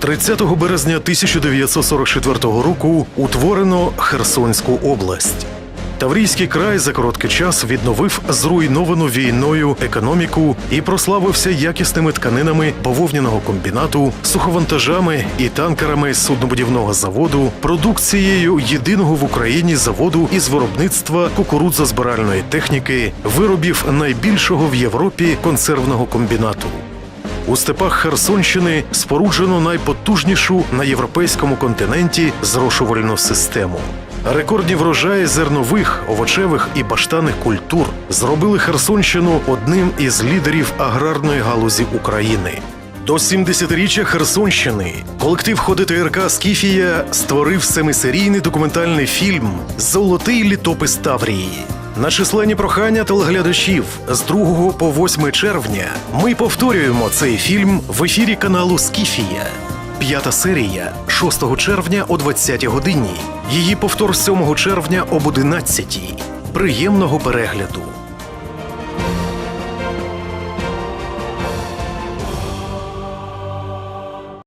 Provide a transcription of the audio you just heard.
30 березня 1944 року утворено Херсонську область. Таврійський край за короткий час відновив зруйновану війною економіку і прославився якісними тканинами бавовняного комбінату, суховантажами і танкерами суднобудівного заводу, продукцією єдиного в Україні заводу із виробництва кукурудзозбиральної техніки, виробів найбільшого в Європі консервного комбінату. У степах Херсонщини споруджено найпотужнішу на європейському континенті зрошувальну систему. Рекордні врожаї зернових, овочевих і баштаних культур зробили Херсонщину одним із лідерів аграрної галузі України. До 70-річчя Херсонщини колектив ходи ТРК Скіфія створив семисерійний документальний фільм Золотий літопис Таврії. На численні прохання телеглядачів з 2 по 8 червня ми повторюємо цей фільм в ефірі каналу Скіфія. П'ята серія 6 червня о 20 годині. Її повтор 7 червня об 11. Приємного перегляду!